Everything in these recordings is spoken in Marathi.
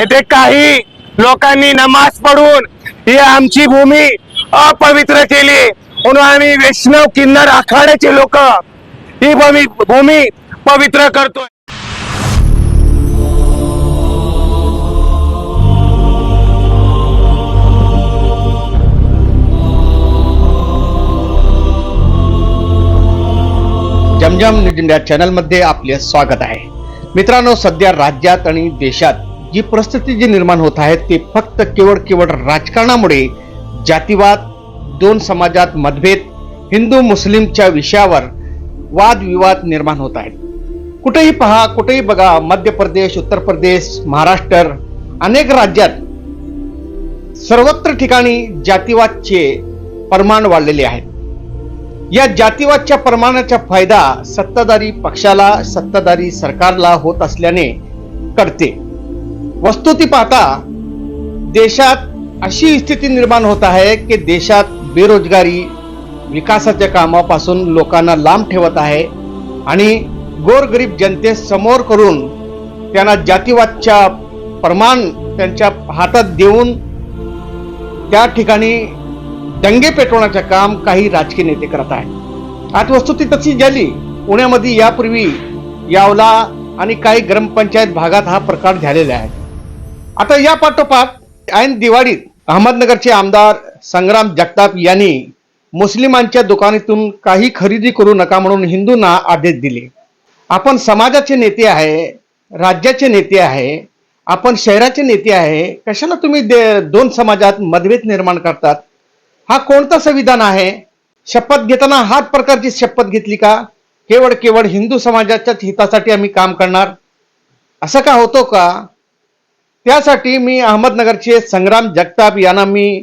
हे ते काही लोकांनी नमाज पडून ही आमची भूमी अपवित्र केली म्हणून आम्ही वैष्णव किन्नर आखाड्याचे लोक ही भूमी भूमी पवित्र करतोय. जमजम न्यूज इंडिया चॅनलमध्ये आपले स्वागत आहे. मित्रांनो सध्या राज्यात आणि देशात जी परिस्थिती जी निर्माण होत आहे ते फक्त केवळ केवळ राजकारणामुळे जातीवाद दोन समाजात मतभेद हिंदू मुस्लिमच्या विषयावर वादविवाद निर्माण होत आहेत. कुठेही पहा कुठेही बघा मध्य प्रदेश उत्तर प्रदेश महाराष्ट्र अनेक राज्यात सर्वत्र ठिकाणी जातीवादचे प्रमाण वाढलेले आहेत. या जातीवादच्या प्रमाणाचा फायदा सत्ताधारी पक्षाला सत्ताधारी सरकारला होत असल्याने कळते. वस्तुती पाहता देशात अशी स्थिती निर्माण होत आहे की देशात बेरोजगारी विकासाच्या कामापासून लोकांना लांब ठेवत आहे आणि गोरगरीब जनतेस समोर करून त्यांना जातीवादच्या प्रमाण त्यांच्या हातात देऊन त्या ठिकाणी दंगे पेटवण्याचं काम काही राजकीय नेते करत आहेत. आज वस्तुती तशी झाली. पुण्यामध्ये यापूर्वी यावला आणि काही ग्रामपंचायत भागात हा प्रकार झालेला आहे. आता या पाठोपाठ ऐन दिवाळीत अहमदनगरचे आमदार संग्राम जगताप यांनी मुस्लिमांच्या दुकानातून काही खरेदी करू नका म्हणून हिंदूंना आदेश दिले. आपण समाजाचे नेते आहे राज्याचे नेते आहे आपण शहराचे नेते आहे कशाला तुम्ही दे- दोन समाजात मतभेद निर्माण करतात? हा कोणता संविधान आहे? शपथ घेताना हाच प्रकारची शपथ घेतली का? केवळ केवळ हिंदू समाजाच्याच हितासाठी आम्ही काम करणार? असं का होतो का? त्यासाठी मी अहमदनगरचे संग्राम जगताप यांना मी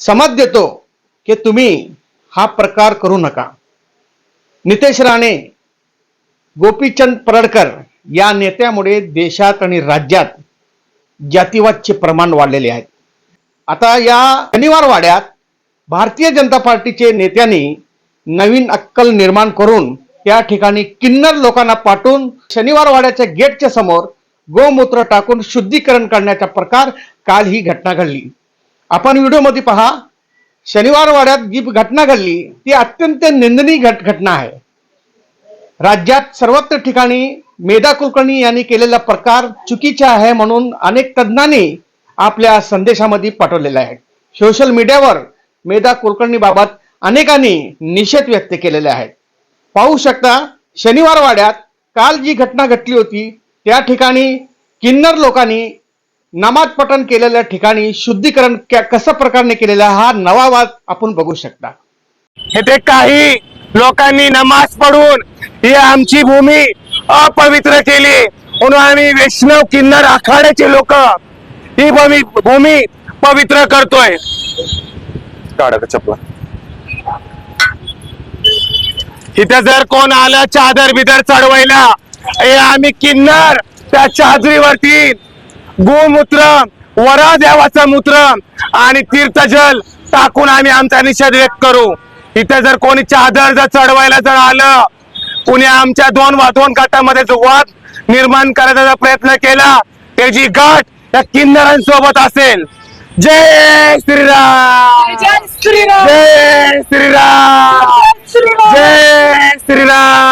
समज देतो की तुम्ही हा प्रकार करू नका. नितेश राणे गोपीचंद परडकर या नेत्यामुळे देशात आणि राज्यात जातीवादचे प्रमाण वाढलेले आहेत आता या शनिवार वाड्यात भारतीय जनता पार्टीचे नेत्यांनी नवीन अक्कल निर्माण करून त्या ठिकाणी किन्नर लोकांना पाठवून शनिवार वाड्याच्या गेटच्या समोर गोमूत्र टाकून शुद्धीकरण करण्याचा प्रकार काल ही घटना घडली. आपण व्हिडिओमध्ये पहा शनिवार वाड्यात जी घटना घडली ती अत्यंत निंदनीय घट घटना आहे. राज्यात सर्वत्र ठिकाणी मेधा कुलकर्णी यांनी केलेला प्रकार चुकीचा आहे म्हणून अनेक तज्ज्ञांनी आपल्या संदेशामध्ये पाठवलेला आहे. सोशल मीडियावर मेधा कुलकर्णी बाबत अनेकांनी निषेध व्यक्त केलेले आहेत पाहू शकता शनिवार वाड्यात काल जी घटना घडली होती त्या ठिकाणी किन्नर लोकांनी नमाज पठण केलेल्या ठिकाणी शुद्धीकरण कशा कसं प्रकारे केलेलं आहे, हा नवा वाद आपण बघू शकता. हे ते काही लोकांनी नमाज पढून ही आमची भूमी अपवित्र केली म्हणून आम्ही वैष्णव किन्नर आखाड्याचे लोक ही भूमी भूमी पवित्र करतोय. चपला इथे जर कोण आलं चादर बिदर चढवायला हे आम्ही किन्नर त्या चादरीवरती गोमूत्र वरा देवाचं मूत्र आणि तीर्थजल टाकून आम्ही आमचा निषेध व्यक्त करू. इथे जर कोणी चादर जर चढवायला जर आलं कुणी आमच्या दोन वा दोन गटामध्ये जो वाद निर्माण करायचा जर प्रयत्न केला त्याची गाठ या किन्नरांसोबत असेल. जय श्रीराम! जय श्रीराम! जय श्रीराम! जय श्रीराम!